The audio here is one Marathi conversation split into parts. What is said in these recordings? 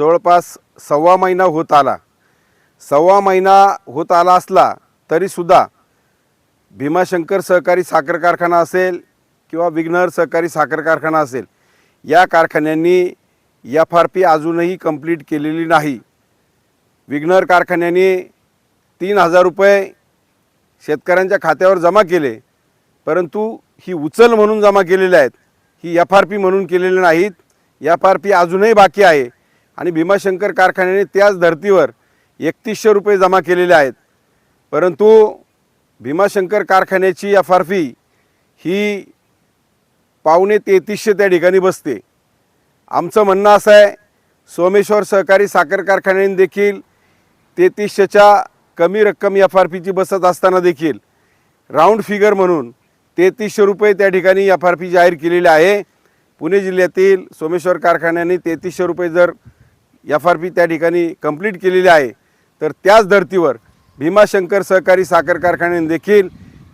जवळपास सव्वा महिना होत आला. सव्वा महिना होत आला असला तरीसुद्धा भीमाशंकर सहकारी साखर कारखाना असेल किंवा विघ्नर सहकारी साखर कारखाना असेल या कारखान्यांनी एफ आर पी अजूनही कंप्लीट केलेली नाही. विघ्नर कारखान्याने तीन हजार रुपये शेतकऱ्यांच्या खात्यावर जमा केले परंतु ही उचल म्हणून जमा केलेले आहेत. ही एफ आर पी म्हणून केलेले नाहीत. एफ आर पी अजूनही बाकी आहे. आणि भीमाशंकर कारखान्याने त्याच धर्तीवर एकतीसशे रुपये जमा केलेले आहेत. परंतु भीमाशंकर कारखान्याची एफ आर पी ही पावणे तेहतीसशे त्या ठिकाणी बसते. आमचं म्हणणं असं आहे सोमेश्वर सहकारी साखर कारखान्याने देखील तेहतीसशेच्या कमी रक्कम एफ आर पीची बसत असताना देखील राऊंड फिगर म्हणून तेहतीसशे रुपये त्या ठिकाणी एफ आर पी जाहीर केलेली आहे. पुणे जिल्ह्यातील सोमेश्वर कारखान्याने तेहतीसशे रुपये जर एफ आर पी त्या ठिकाणी कंप्लीट केलेली आहे. तर त्याच धर्तीवर भीमाशंकर सहकारी साखर कारखान्याने देखील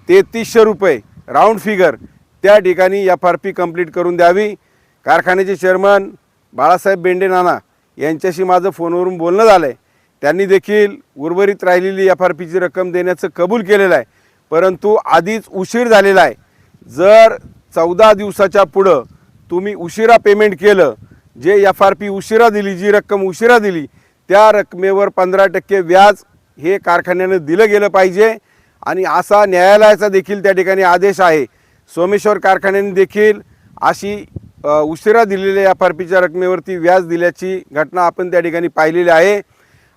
तेहतीसशे रुपये राऊंड फिगर त्या ठिकाणी एफ आर पी कंप्लीट करून द्यावी. कारखान्याचे चेअरमन बाळासाहेब बेंडे नाना यांच्याशी माझं फोनवरून बोलणं झालं आहे त्यांनी देखील उर्वरित राहिलेली एफ आर पीची रक्कम देण्याचं कबूल केलेलं आहे. परंतु आधीच उशीर झालेला आहे. जर चौदा दिवसाच्या पुढं तुम्ही उशिरा पेमेंट केलं जे एफ आर पी उशिरा दिली जी रक्कम उशिरा दिली त्या रकमेवर पंधरा टक्के व्याज हे कारखान्यानं दिलं गेलं पाहिजे. आणि असा न्यायालयाचा देखील त्या ठिकाणी आदेश आहे. सोमेश्वर कारखान्याने देखील अशी उशिरा दिलेल्या एफ आर पीच्या रकमेवरती व्याज दिल्याची घटना आपण त्या ठिकाणी पाहिलेली आहे.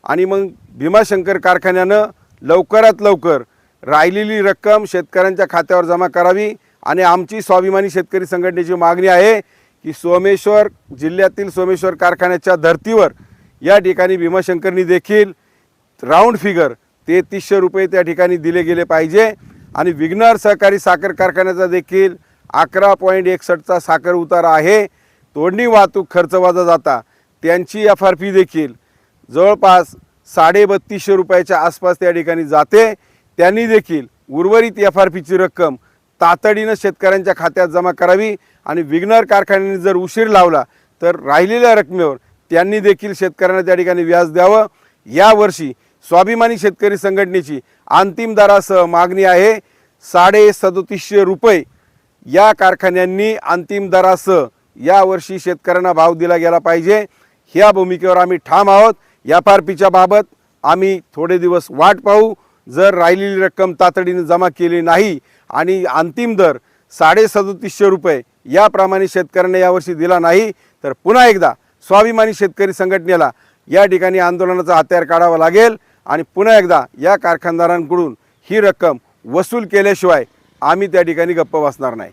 आणि मग भीमाशंकर कारखान्यानं लवकरात लवकर राहिलेली रक्कम शेतकऱ्यांच्या खात्यावर जमा करावी. आणि आमची स्वाभिमानी शेतकरी संघटनेची मागणी आहे की सोमेश्वर जिल्ह्यातील सोमेश्वर कारखान्याच्या धर्तीवर या ठिकाणी भीमाशंकरनी देखील राऊंड फिगर तेहतीसशे रुपये त्या ठिकाणी दिले गेले पाहिजे. आणि विघ्नर सहकारी साखर कारखान्याचा देखील अकरा पॉईंट एकसष्टचा साखर उतारा आहे. तोडणी वाहतूक खर्च वाजा जाता. त्यांची एफ आर पी देखील जवळपास साडे बत्तीसशे रुपयाच्या आसपास त्या ठिकाणी जाते. त्यांनी देखील उर्वरित एफ आर पीची रक्कम तातडीनं शेतकऱ्यांच्या खात्यात जमा करावी आणि विघ्नर कारखान्याने जर उशीर लावला तर राहिलेल्या रकमेवर त्यांनी देखील शेतकऱ्यांना त्या ठिकाणी व्याज द्यावं. यावर्षी स्वाभिमानी शेतकरी संघटनेची अंतिम दरासह मागणी आहे. साडे सदोतीसशे रुपये या कारखान्यांनी अंतिम दरासह यावर्षी शेतकऱ्यांना भाव दिला गेला पाहिजे. ह्या भूमिकेवर आम्ही ठाम आहोत. एफ आर पीच्या बाबत आम्ही थोडे दिवस वाट पाहू. जर राहिलेली रक्कम तातडीने जमा केली नाही आणि अंतिम दर साडे सदोतीसशे रुपये याप्रमाणे शेतकऱ्यांना यावर्षी दिला नाही तर पुन्हा एकदा स्वाभिमानी शेतकरी संघटनेला या ठिकाणी आंदोलनाचा हत्यार काढावा लागेल आणि पुन्हा एकदा या कारखानदारांकडून ही रक्कम वसूल केल्याशिवाय आम्ही त्या ठिकाणी गप्प बसणार नाही.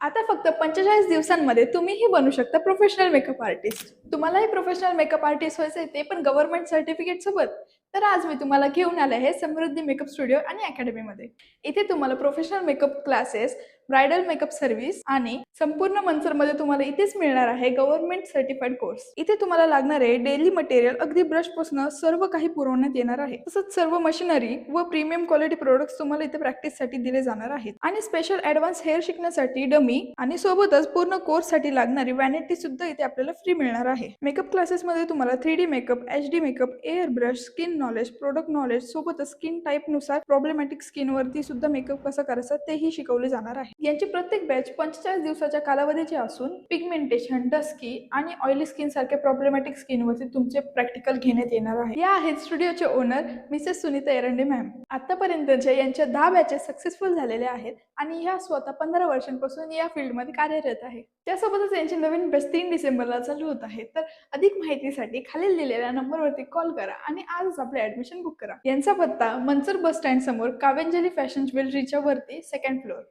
आता फक्त पंचेचाळीस दिवसांमध्ये तुम्हीही बनू शकता प्रोफेशनल मेकअप आर्टिस्ट तुम्हालाही प्रोफेशनल मेकअप आर्टिस्ट व्हायचं आहे ते पण गव्हर्नमेंट सर्टिफिकेट सोबत. तर आज मी तुम्हाला घेऊन आले आहे समृद्धी मेकअप स्टुडिओ आणि अकॅडमीमध्ये इथे तुम्हाला professional makeup classes bridal makeup service आणि संपूर्ण मनसरमध्ये तुम्हाला इथेच मिळणार आहे गव्हर्नमेंट सर्टिफाईड कोर्स इथे तुम्हाला लागणारे डेली मटेरियल अगदी ब्रशपासून सर्व काही पुरवण्यात येणार आहे. तसंच सर्व मशिनरी व प्रीमियम क्वालिटी प्रोडक्ट्स तुम्हाला इथे प्रॅक्टिससाठी दिले जाणार आहेत. आणि स्पेशल ऍडव्हान्स हेअर शिकण्यासाठी डमी आणि सोबतच पूर्ण कोर्ससाठी लागणारी वॅनिटी सुद्धा इथे आपल्याला फ्री मिळणार आहे. मेकअप क्लासेस मध्ये तुम्हाला three D makeup H D makeup air brush skin knowledge product knowledge सोबतच स्किन टाईपनुसार प्रॉब्लेमॅटिक स्किनवरती सुद्धा मेकअप कसं करायचं तेही शिकवले जाणार आहे. यांची प्रत्येक बॅच पंचेचाळीस दिवसाच्या कालावधीची असून पिगमेंटेशन डस्की आणि ऑइली स्किन सारख्या प्रॉब्लेमॅटिक स्किनवरती तुमचे प्रॅक्टिकल घेण्यात येणार आहे. या आहेत स्टुडिओचे owner Mrs Sunita Erande ma'am आतापर्यंतच्या यांच्या दहा बॅचेस सक्सेसफुल झालेल्या आहेत आणि ह्या स्वतः पंधरा वर्षांपासून या फील्डमध्ये कार्यरत आहे. त्यासोबतच यांची नवीन बॅच तीन डिसेंबरला चालू होत आहे. तर अधिक माहितीसाठी खालील दिलेल्या नंबरवरती कॉल करा आणि आजच आपले ऍडमिशन बुक करा. यांचा पत्ता मनसर बस स्टँड समोर कावेंजली फॅशन ज्वेलरीच्या वरती सेकंड फ्लोअर